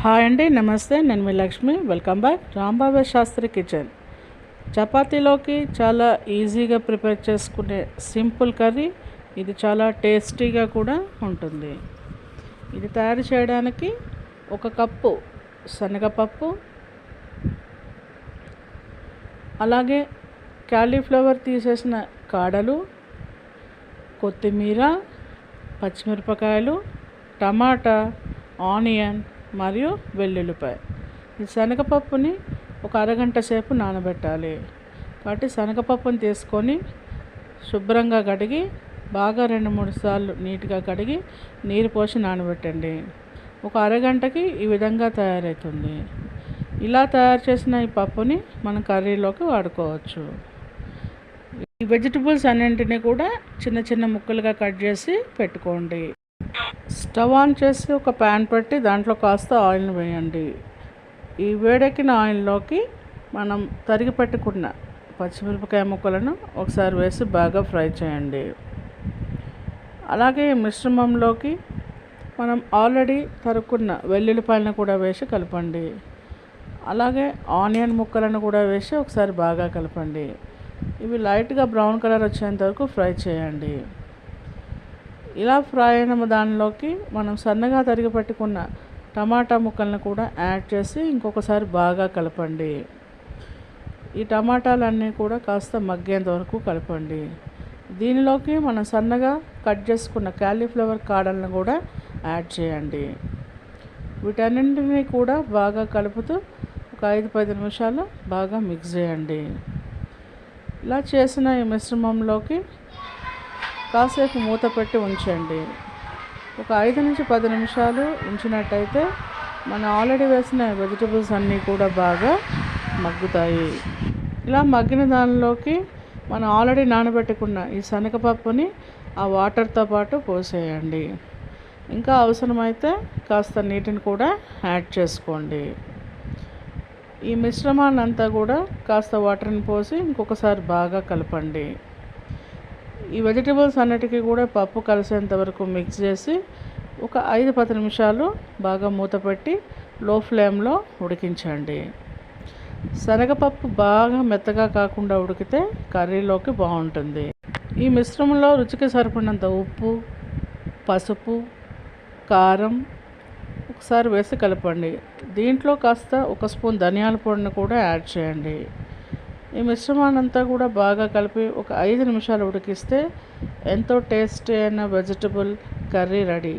Hi అండి నమస్తే నేను మీ Lakshmi. Welcome back. Rambaba Shastri kitchen. చపాతీలోకి చాలా ఈజీగా ప్రిపేర్ చేసుకునే సింపుల్ కర్రీ. ఇది చాలా టేస్టీగా కూడా ఉంటుంది. ఇది తయారు చేయడానికి ఒక కప్పు శనగపప్పు అలాగే క్యాలీఫ్లవర్ తీసేసిన కాడలు కొత్తిమీర పచ్చిమిరపకాయలు టమాటా ఆనియన్ మరియు వెల్లుల్లిపాయ. ఈ శనగపప్పుని ఒక అరగంట సేపు నానబెట్టాలి. కాబట్టి శనగపప్పుని తీసుకొని శుభ్రంగా కడిగి బాగా రెండు మూడు సార్లు నీట్గా కడిగి నీరు పోసి నానబెట్టండి. ఒక అరగంటకి ఈ విధంగా తయారవుతుంది. ఇలా తయారు చేసిన ఈ పప్పుని మనం కర్రీలోకి వాడుకోవచ్చు. ఈ వెజిటబుల్స్ అన్నింటినీ కూడా చిన్న చిన్న ముక్కలుగా కట్ చేసి పెట్టుకోండి. స్టవ్ ఆన్ చేసి ఒక ప్యాన్ పెట్టి దాంట్లో కాస్త ఆయిల్ని వేయండి. ఈ వేడెక్కిన ఆయిల్లోకి మనం తరిగి పెట్టుకున్న పచ్చిమిరపకాయ ముక్కలను ఒకసారి వేసి బాగా ఫ్రై చేయండి. అలాగే మిశ్రమంలోకి మనం ఆల్రెడీ తరుక్కున్న వెల్లుల్లిపాయలను కూడా వేసి కలపండి. అలాగే ఆనియన్ ముక్కలను కూడా వేసి ఒకసారి బాగా కలపండి. ఇవి లైట్గా బ్రౌన్ కలర్ వచ్చేంత వరకు ఫ్రై చేయండి. ఇలా ఫ్రై అయిన దానిలోకి మనం సన్నగా తరిగి పెట్టుకున్న టమాటా ముక్కలను కూడా యాడ్ చేసి ఇంకొకసారి బాగా కలపండి. ఈ టమాటాలన్నీ కూడా కాస్త మగ్గేంత వరకు కలపండి. దీనిలోకి మనం సన్నగా కట్ చేసుకున్న క్యాలీఫ్లవర్ కాడలను కూడా యాడ్ చేయండి. వీటన్నింటినీ కూడా బాగా కలుపుతూ ఒక ఐదు పది నిమిషాలు బాగా మిక్స్ చేయండి. ఇలా చేసిన ఈ మిశ్రమంలోకి కాసేపు మూత పెట్టి ఉంచండి. ఒక ఐదు నుంచి పది నిమిషాలు ఉంచినట్టయితే మనం ఆల్రెడీ వేసిన వెజిటబుల్స్ అన్నీ కూడా బాగా మగ్గుతాయి. ఇలా మగ్గిన దానిలోకి మనం ఆల్రెడీ నానబెట్టుకున్న ఈ శనగపప్పుని ఆ వాటర్తో పాటు పోసేయండి. ఇంకా అవసరమైతే కాస్త నీటిని కూడా యాడ్ చేసుకోండి. ఈ మిశ్రమాన్ని అంతా కూడా కాస్త వాటర్ని పోసి ఇంకొకసారి బాగా కలపండి. ఈ వెజిటబుల్స్ అన్నిటికీ కూడా పప్పు కలిసేంత వరకు మిక్స్ చేసి ఒక ఐదు పది నిమిషాలు బాగా మూత పెట్టి లో ఫ్లేమ్లో ఉడికించండి. శనగపప్పు బాగా మెత్తగా కాకుండా ఉడికితే కర్రీలోకి బాగుంటుంది. ఈ మిశ్రమంలో రుచికి సరిపడినంత ఉప్పు పసుపు కారం ఒకసారి వేసి కలపండి. దీంట్లో కాస్త ఒక స్పూన్ ధనియాల పొడిని కూడా యాడ్ చేయండి. ఈ మిశ్రమాన్నంతా కూడా బాగా కలిపి ఒక ఐదు నిమిషాలు ఉడికిస్తే ఎంతో టేస్టీ అయిన వెజిటబుల్ కర్రీ రెడీ.